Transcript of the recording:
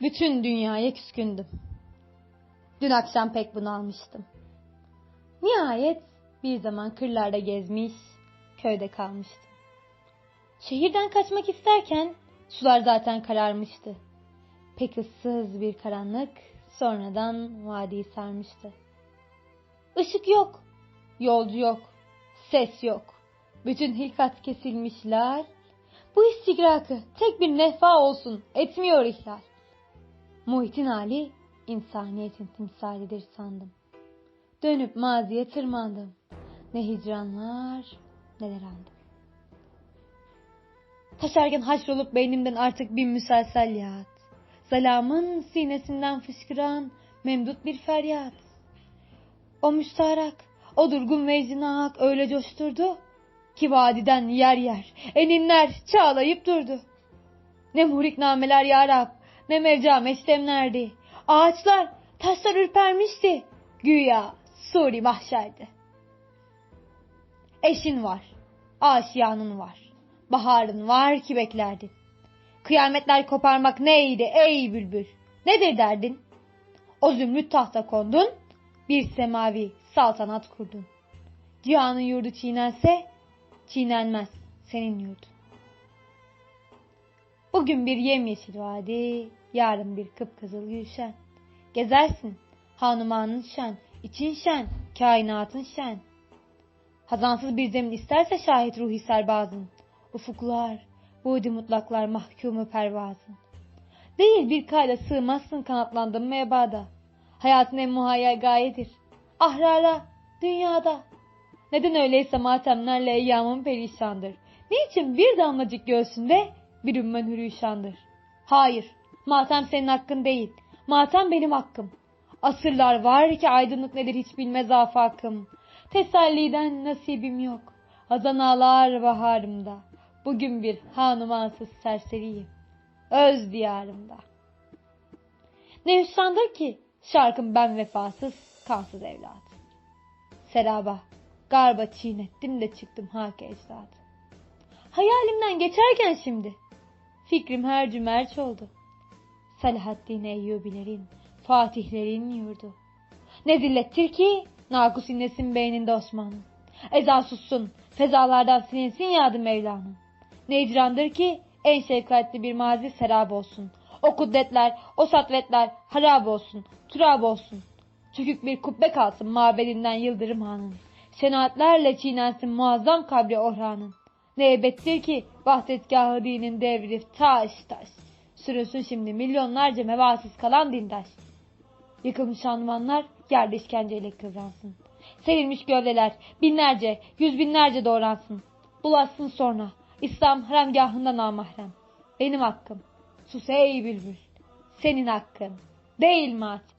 Bütün dünyaya küskündüm. Dün akşam pek bunalmıştım. Nihayet bir zaman kırlarda gezmiş, köyde kalmıştım. Şehirden kaçmak isterken sular zaten kararmıştı. Pek ıssız bir karanlık sonradan vadiyi sarmıştı. Işık yok, yolcu yok, ses yok. Bütün hilkat kesilmişler. Bu istigrakı tek bir nefva olsun etmiyor ihlal. Muhitin hali insaniyetin timsalidir sandım. Dönüp maziye tırmandım. Ne hicranlar neler andım. Taşarken haşrolup beynimden artık bir müselsel yağıt. Zalamın sinesinden fışkıran memdut bir feryat. O müstarak, o durgun vecdini öyle coşturdu ki vadiden yer yer eninler çağlayıp durdu. Ne muhrik nameler ya Rab, ne mevca meştemlerdi. Ağaçlar, taşlar ürpermişti. Güya suri mahşerdi. Eşin var, aşiyanın var, baharın var ki beklerdin. Kıyametler koparmak neydi ey bülbül? Nedir derdin? O zümrüt tahta kondun, bir semavi saltanat kurdun. Cihanın yurdu çiğnense, çiğnenmez senin yurdun. Bugün bir yemyeşil vadi, yarın bir kıpkızıl gülşen. Gezersin, hanumanın şen, için şen, kainatın şen. Hazansız bir zemin isterse şahit ruhi serbazın. Ufuklar, buğdi mutlaklar mahkumu pervazın. Değil bir kayla sığmazsın kanatlandın mebada. Hayatın en muhayyel gayedir. Ahrara, dünyada. Neden öyleyse matemlerle eyyamın perişandır. Niçin bir damlacık göğsünde bir ümmen hürüşandır? Hayır, matem senin hakkın değil. Matem benim hakkım. Asırlar var ki aydınlık nedir hiç bilmez afakım. Teselliden nasibim yok. Hazan ağlar baharımda. Bugün bir hanumansız serseriyim. Öz diyarımda. Ne hüsrandır ki şarkım ben vefasız, kansız evlat. Seraba, garba çiğnettim de çıktım hak ecdat. Hayalimden geçerken şimdi fikrim her cümerç oldu. Selahaddin Eyyubilerin, Fatihlerin yurdu. Ne zillettir ki nakus inlesin beyninde Osman'ın. Eza sussun, fezalardan silinsin yadı Mevla'nın. Ne icrandır ki en şefkatli bir mazi serap olsun. O kudretler, o satvetler harap olsun, turab olsun. Çökük bir kubbe kalsın mabedinden Yıldırım Han'ın. Şenaatlerle çiğnensin muazzam kabri Orhan'ın. Ne heybettir ki vahdetgahı dinin devri taş taş. Sürünsün şimdi milyonlarca mevasiz kalan dindaş. Yıkılmış anmanlar yerde işkenceyle kıvransın. Serilmiş gövdeler binlerce, yüz binlerce doğransın. Bulaşsın sonra İslam haramgahında namahrem. Benim hakkım. Sus ey bülbül. Senin hakkın. Değil matem.